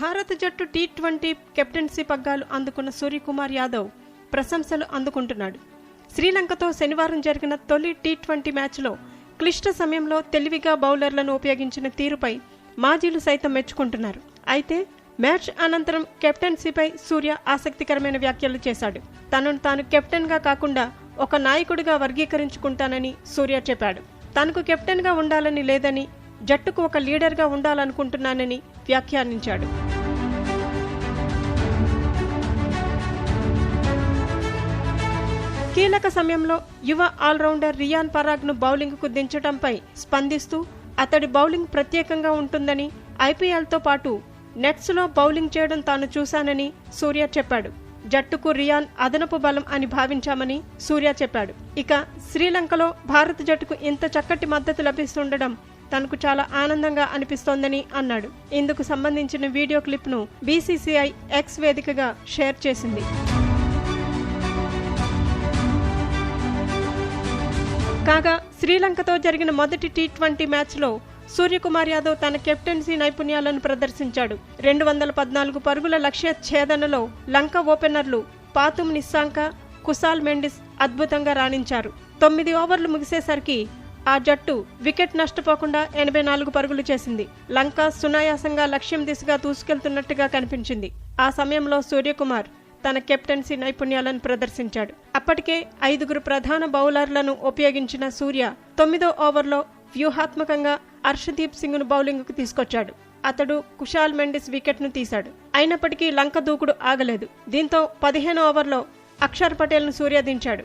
భారత జట్టు T twenty captaincy పగ్గాలు అందుకున్న సూర్యకుమార్ యాదవ్ ప్రశంసలు అందుకుంటున్నాడు. శ్రీలంకతో శనివారం జరిగిన తొలి టీ ట్వంటీ మ్యాచ్లో క్లిష్ట సమయంలో తెలివిగా బౌలర్లను ఉపయోగించిన తీరుపై మాజీలు సైతం మెచ్చుకుంటున్నారు. అయితే మ్యాచ్ అనంతరం కెప్టెన్సీపై సూర్య ఆసక్తికరమైన వ్యాఖ్యలు చేశాడు. తనను తాను కెప్టెన్గా కాకుండా ఒక నాయకుడిగా వర్గీకరించుకుంటానని సూర్య చెప్పాడు. తనకు కెప్టెన్గా ఉండాలని లేదని జట్టుకు ఒక లీడర్గా ఉండాలనుకుంటున్నానని వ్యాఖ్యానించాడు. కీలక సమయంలో యువ ఆల్రౌండర్ రియాన్ పరాగ్ను బౌలింగ్కు దించడంపై స్పందిస్తూ అతడి బౌలింగ్ ప్రత్యేకంగా ఉంటుందని ఐపీఎల్తో పాటు నెట్స్లో బౌలింగ్ చేయడం తాను చూశానని సూర్య చెప్పాడు. జట్టుకు రియాన్ అదనపు బలం అని భావించామని సూర్య చెప్పాడు. ఇక శ్రీలంకలో భారత జట్టుకు ఇంత చక్కటి మద్దతు లభిస్తుండడం తనకు చాలా ఆనందంగా అనిపిస్తోందని అన్నాడు. ఇందుకు సంబంధించిన వీడియో క్లిప్ను బీసీసీఐ ఎక్స్ వేదికగా షేర్ చేసింది. కాగా శ్రీలంకతో జరిగిన మొదటి టీ ట్వంటీ మ్యాచ్లో సూర్యకుమార్ యాదవ్ తన కెప్టెన్సీ నైపుణ్యాలను ప్రదర్శించాడు. రెండు వందల పద్నాలుగు పరుగుల లక్ష్య ఛేదనలో లంక ఓపెనర్లు పాతుమ్ నిస్సాంక కుసాల్ మెండిస్ అద్భుతంగా రాణించారు. తొమ్మిది ఓవర్లు ముగిసేసరికి ఆ జట్టు వికెట్ నష్టపోకుండా ఎనభై నాలుగు పరుగులు చేసింది. లంక సునాయాసంగా లక్ష్యం దిశగా దూసుకెళ్తున్నట్టుగా కనిపించింది. ఆ సమయంలో సూర్యకుమార్ తన కెప్టెన్సీ నైపుణ్యాలను ప్రదర్శించాడు. అప్పటికే ఐదుగురు ప్రధాన బౌలర్లను ఉపయోగించిన సూర్య తొమ్మిదో ఓవర్లో వ్యూహాత్మకంగా హర్షదీప్ సింగ్ను బౌలింగ్కు తీసుకొచ్చాడు. అతడు కుషాల్ మెండిస్ వికెట్ను తీశాడు. అయినప్పటికీ లంక దూకుడు ఆగలేదు. దీంతో పదిహేను ఓవర్లో అక్షర్ పటేల్ను సూర్య దించాడు